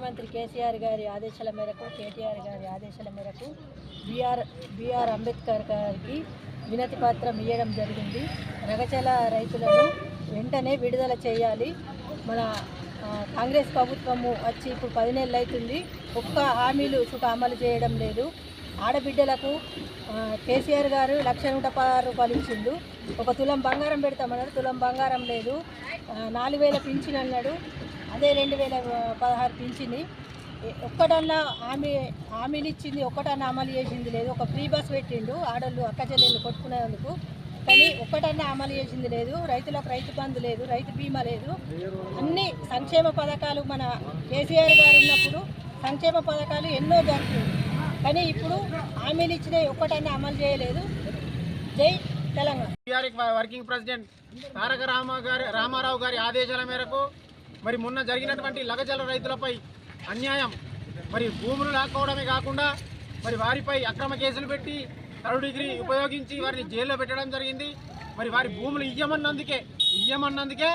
ముఖ్యమంత్రి కేసీఆర్ గారి ఆదేశాల మేరకు కేటీఆర్ గారి ఆదేశాల మేరకు బీఆర్ బీఆర్ అంబేద్కర్ గారికి వినతి పత్రం ఇవ్వడం జరిగింది. రగచల రైతులను వెంటనే విడుదల చేయాలి. మన కాంగ్రెస్ ప్రభుత్వము వచ్చి ఇప్పుడు పది నెలలు అవుతుంది. ఒక్క హామీలు సుఖ అమలు చేయడం లేదు. ఆడబిడ్డలకు కేసీఆర్ గారు లక్ష నూట పదహారు రూపాయలు ఇచ్చిండు. ఒక తులం బంగారం పెడతామన్నాడు. తులం బంగారం లేదు. నాలుగు వేల పింఛన్ అన్నాడు. అదే రెండు వేల పదహారు పింఛని ఒక్కటన్నా హామీ హామీలు ఇచ్చింది ఒక్కటన్నా అమలు చేసింది లేదు. ఒక ఫ్రీ బస్ పెట్టిండు ఆడళ్ళు అక్క చెల్లెళ్ళు కొట్టుకునేందుకు. కానీ ఒక్కటన్నా అమలు చేసింది లేదు. రైతులకు రైతు బంధు లేదు రైతు బీమా లేదు. అన్ని సంక్షేమ పథకాలు మన కేసీఆర్ గారు ఉన్నప్పుడు సంక్షేమ పథకాలు ఎన్నో జరిగింది కానీ ఇప్పుడు హామీలు ఇచ్చినవి ఒక్కటన్నా అమలు చేయలేదు. జై తెలంగాణ. వర్కింగ్ ప్రెసిడెంట్ తారక రామ గారి రామారావు గారి ఆదేశాల మేరకు మరి మొన్న జరిగినటువంటి లగజల రైతులపై అన్యాయం మరి భూములు లాక్కోవడమే కాకుండా మరి వారిపై అక్రమ కేసులు పెట్టి థర్డ్ డిగ్రీ ఉపయోగించి వారిని జైల్లో పెట్టడం జరిగింది. మరి వారి భూములు ఇయ్యమన్నందుకే ఇయ్యమన్నందుకే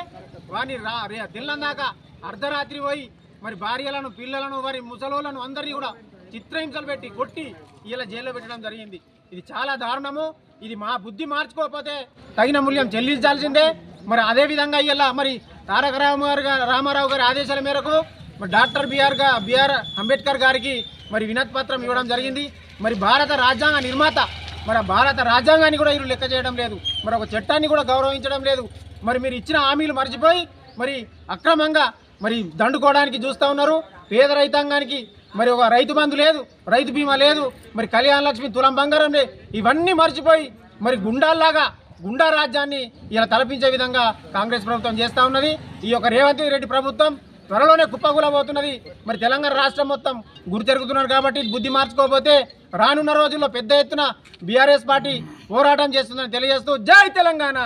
వారిని రా రే- దిల్లందాకా అర్ధరాత్రి పోయి మరి భార్యలను పిల్లలను వారి ముసలోళ్ళను అందరినీ కూడా చిత్రహింసలు పెట్టి కొట్టి ఇలా జైల్లో పెట్టడం జరిగింది. ఇది చాలా దారుణము. ఇది మా బుద్ధి మార్చుకోకపోతే తగిన మూల్యం చెల్లించాల్సిందే. మరి అదే విధంగా ఇలా మరి తారక రామారావు గారు రామారావు గారి ఆదేశాల మేరకు మరి డాక్టర్ బిఆర్గా బిఆర్ అంబేద్కర్ గారికి మరి వినతి పత్రం ఇవ్వడం జరిగింది. మరి భారత రాజ్యాంగ నిర్మాత మరి భారత రాజ్యాంగాన్ని కూడా వీరు లెక్క చేయడం లేదు. మరి ఒక చట్టాన్ని కూడా గౌరవించడం లేదు. మరి మీరు ఇచ్చిన హామీలు మర్చిపోయి మరి అక్రమంగా మరి దండుకోవడానికి చూస్తూ ఉన్నారు. పేద రైతాంగానికి మరి ఒక రైతు బంధు లేదు రైతు బీమా లేదు. మరి కళ్యాణ లక్ష్మి తులం బంగారం ఇవన్నీ మర్చిపోయి మరి గుండాల్లాగా గుండా రాజ్యాన్ని ఇలా తలపించే విధంగా కాంగ్రెస్ ప్రభుత్వం చేస్తూ ఉన్నది. ఈ యొక్క రేవంత్ రెడ్డి ప్రభుత్వం త్వరలోనే కుప్పగూలబోతున్నది మరి తెలంగాణ రాష్ట్రం మొత్తం గురి జరుగుతున్నారు కాబట్టి బుద్ధి మార్చుకోకపోతే రానున్న రోజుల్లో పెద్ద ఎత్తున బీఆర్ఎస్ పార్టీ పోరాటం చేస్తుందని తెలియజేస్తూ జై తెలంగాణ!